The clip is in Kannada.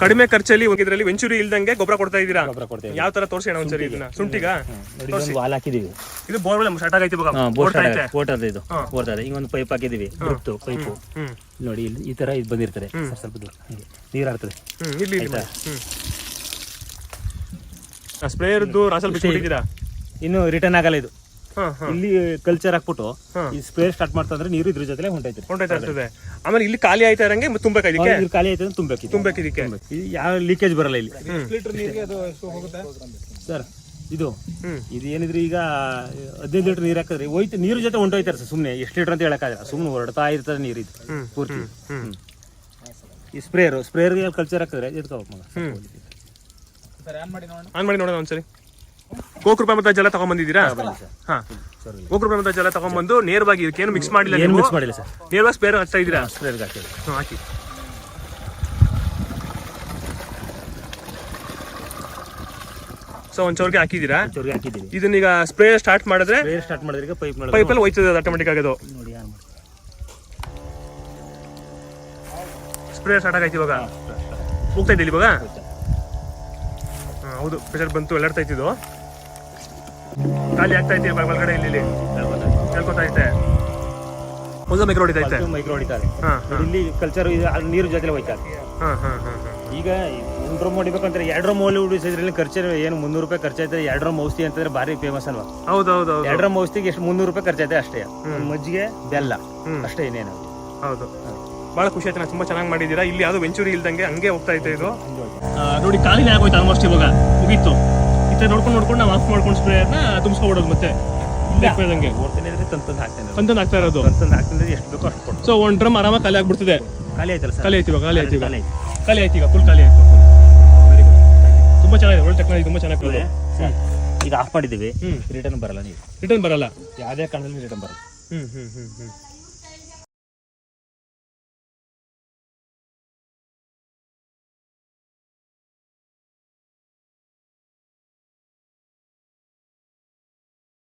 ಕಡಿಮೆ ಖರ್ಚಲ್ಲಿ ಹೋಗಿದ್ರಲ್ಲಿ ವೆಂಚೂರಿ ಇಲ್ದಂಗೆ ಗೊಬ್ಬರ ಕೊಡ್ತಾ ಇದೀರಾ ಗೊಬ್ಬರ ಕೊಡ್ತೇವೆ ಯಾವ ತರ ತೋರಿಸಿ ಅಣ್ಣ ಒಂದ್ಸರಿ ಇದನ್ನ? ಶುಂಠಿಗ ನೋಡಿ ಇದೊಂದು ವಾಲ್ ಹಾಕಿದೀವಿ ಇದು ಬೋರ್ವೆಲ್ ಸ್ಟಾರ್ಟ್ ಆಗೈತಿ ಇವಾಗ. ಓಡ್ತಾ ಐತೆ. ಬೋಟ್ ಅದ ಇದು ಓಡ್ತದೆ ಈಗ ಒಂದು ಪೈಪ್ ಹಾಕಿದೀವಿ ಡ್ರಿಪ್ತು ಪೈಪು ನೋಡಿ ಇಲ್ಲಿ ಈ ತರ ಇದು ಬಂದಿರ್ತಾರೆ ಸ್ವಲ್ಪ ದೂರ. ಹೀಗೆ. ನೀರು ಹ್ಮ್ ಇಲ್ಲಿ ಸ್ಪ್ರೇಯರ್ದು ರಾಸಲ್ ಬಿಟ್ಬಿಟ್ಟಿದ್ದೀರಾ ಇನ್ನು ರಿಟರ್ನ್ ಆಗಲ್ಲ ಇದು. ಇಲ್ಲಿ ಕಲ್ಚರ್ ಹಾಕ್ಬಿಟ್ಟು ಈ ಸ್ಪ್ರೇ ಸ್ಟಾರ್ಟ್ ಮಾಡ್ತಂದ್ರೆ ನೀರು ಇದ್ರ ಜೊತೆ ಹೊಂಟೈತೆ ಹೊಂಟೈತೆ ಆಮೇಲೆ ಇಲ್ಲಿ ಖಾಲಿ ಆಯ್ತಾ ಇರಂಗೆ ತುಂಬಬೇಕು ಇದಕ್ಕೆ? ನೀರು ಖಾಲಿ ಆಯ್ತಾ ತುಂಬಬೇಕು ತುಂಬಬೇಕು ಇದಕ್ಕೆ. ಇದು ಯಾವ ಲೀಕೇಜ್ ಬರಲ್ಲ ಇಲ್ಲಿ. ಸರ್ ಇದು. ಹ್ಮ್. ಇದು ಏನಿದ್ರೆ ಈಗ ಹದಿನೈದು ಲೀಟರ್ ನೀರು ಹಾಕಿದ್ರೆ ಹೋಯ್ತು ನೀರು ಜೊತೆ ಹೊಂಟೋಯ್ತಾರೆ ಸರ್ ಸುಮ್ಮನೆ ಎಷ್ಟು ಲೀಟರ್ ಅಂತ ಹೇಳಕ್ಕಾಗಲ್ಲ ಸುಮ್ಮನೆ ಹೊರಡ್ತಾ ಇರ್ತದೆ ನೀರು ಇದು. ಪೂರ್ತಿ. ಈ ಸ್ಪ್ರೇಯರ್ ಸ್ಪ್ರೇಯರ್ಗೆ ಕಲ್ಚರ್ ಹಾಕಿದ್ರೆ ಎದ್ಕೋಬೇಕು ಮಗ? ಆನ್ ಮಾಡಿ ನೋಡೋಣ ಒಂದ್ಸರಿ. ಗೋಕೃಪ ಮತ್ತೆ ಜಲ ತಗೊಂಡ್ಬಂದಿದ್ದೀರಾ ಹಾ ಗೋಕೃಪ ಮತ್ತೆ ಜಲ ತಗೊಂಡ್ಬಂದು ನೇರವಾಗಿ ಇದಕ್ಕೇನು ಮಿಕ್ಸ್ ಮಾಡಿಲ್ಲ ಏನು ಮಿಕ್ಸ್ ಮಾಡಿಲ್ಲ ಸರ್. ನೇರವಾಗಿ ಸ್ಪೇರ್ ಹಚ್ತಾ ಇದ್ದೀರಾ? ಸ್ಪ್ರೇಯರ್ಗೆ ಹಾಕಿದ್ರೆ ಹ್ಮ್, ಹಾಕಿ. ಸೊ ಒಂದ್ ಚೌರ್ಗೆ ಹಾಕಿದ್ದೀರಾ? ಹಾಕಿದೀನಿ ಹಾಕಿದ್ದೀವಿ. ಇದನ್ನೀಗ ಸ್ಪ್ರೇ ಸ್ಟಾರ್ಟ್ ಮಾಡಿದ್ರೆ ಸ್ಪ್ರೇಯರ್ ಸ್ಟಾರ್ಟ್ ಮಾಡಿದ್ರೆ ಈಗ ಪೈಪ್ ನೋಡಿ. ಪೈಪಲ್ಲಿ ಹೋಯ್ತದೆ ಆಟೋಮೆಟಿಕ್ ಆಗೋದು. ನೋಡಿ ಯಾರು ಮಾಡಿ ಸ್ಪ್ರೇ ಸ್ಟಾರ್ಟ್ ಆಗೈತಿ ಇವಾಗ ಹೋಗ್ತಾ ಇದ್ದೀವಿ ಇವಾಗ? ಹೌದು. ಪ್ರೆಷರ್ ಬಂತು ಎಲ್ಲಾಡ್ತಾ ಇತ್ತಿದ್ದು ಖಾಲಿ ಆಗ್ತಾ ಇದೆ ಒಳಗಡೆ ಇಲ್ಲಿ ಐತೆ ಹೊಸ ಮೈಕ್ರೋ ಹೊಡಿತಾ ಐತೆ ಮೈಕ್ರೋ ಹೊಡಿತಾರೆ. ಇಲ್ಲಿ ಕಲ್ಚರ್ ನೀರು ಜೊತೆ ಹೋಯ್ತಾರೆ. ಈಗ ಒಂದು ರೂಮ್ ಹೊಡಿಬೇಕಂದ್ರೆ ಎರಡು ರೂಮ್ ಓಲಿ ಉಡಿಸಿದ್ರಲ್ಲಿ ಖರ್ಚು ಏನು? ಮುನ್ನೂರು ರೂಪಾಯಿ ಖರ್ಚಾಯ್ತದೆ ಎರಡು ರೂಮ್ ಔಷಧಿ ಅಂತಂದ್ರೆ ಭಾರಿ ಫೇಮಸ್ ಅಲ್ವಾ? ಹೌದು ಹೌದು ಹೌದು ಎರಡು ಡ್ರಮ್ ಔಷಧಿಗೆ ಎಷ್ಟು ಮುನ್ನೂರು ರೂಪಾಯಿ ಖರ್ಚಾಯ್ತದೆ ಅಷ್ಟೇ. ಮಜ್ಜಿಗೆ ಬೆಲ್ಲ. ಅಷ್ಟೇ ಇನ್ನೇನು. ಹೌದು. ಬಹಳ ಖುಷಿ ಆಯ್ತು. ನಾನು ತುಂಬಾ ಚೆನ್ನಾಗಿ ಮಾಡಿದ್ದೀರಾ? ಇಲ್ಲಿ ಯಾವ್ದು ವೆಂಚೂರಿ ಇಲ್ದಂಗೆ ಹಂಗೆ ಹೋಗ್ತಾ ಇತ್ತು ಇದು. ನೋಡಿ ಖಾಲಿ ಆಗೋಯ್ತು ಆಲ್ಮೋಸ್ಟ್ ಇವಾಗ. ಮುಗೀತು. ಥರ ನೋಡ್ಕೊಂಡು ನೋಡ್ಕೊಂಡು ನಾವು ಆಫ್ ಮಾಡ್ಕೊಂಡು ಸ್ಪ್ರೇಯರ್ನ ತುಂಬಿಸ್ಕೊಬಿಡೋದು ಮತ್ತೆ. ದಂಗೆ ತಂತಂದು ಆಗ್ತಾ ಇರೋದು. ತಂದು ತಂದು ಹಾಕ್ತಂದ್ರೆ ಎಷ್ಟು ಬೇಕೋ ಅಷ್ಟು ಕೊಡ್ತಾರೆ ಸೊ ಒನ್ ಡ್ರಮ್ ಆರಾಮಾಗಿ ಖಾಲಿ ಆಗ್ಬಿಡ್ತದೆ. ಖಾಲಿ ಆಯ್ತಲ್ಲ ಖಾಲಿ ಆಯ್ತು ಇವಾಗ ಖಾಲಿ ಆಯ್ತು ಈಗ ಖಾಲಿ ಆಯ್ತು ಈಗ ಫುಲ್ ಖಾಲಿ ಆಯ್ತು. ವೆರಿ ಗುಡ್ ತುಂಬಾ ಚೆನ್ನಾಗಿದೆ ಒಳ್ಳೆ ಟೆಕ್ನಾಲಜಿ ತುಂಬಾ ಚೆನ್ನಾಗಿ ಸರ್, ಈಗ ಆಫ್ ಮಾಡಿದ್ದೀವಿ. ರಿಟರ್ನ್ ಬರಲ್ಲ ನೀವು. ರಿಟರ್ನ್ ಬರಲ್ಲ. ಯಾವುದೇ ಕಾರಣದಲ್ಲಿ ರಿಟರ್ನ್ ಬರಲ್ಲ. ಹ್ಮ್ ಹ್ಮ್ ಹ್ಮ್ ಹ್ಮ್.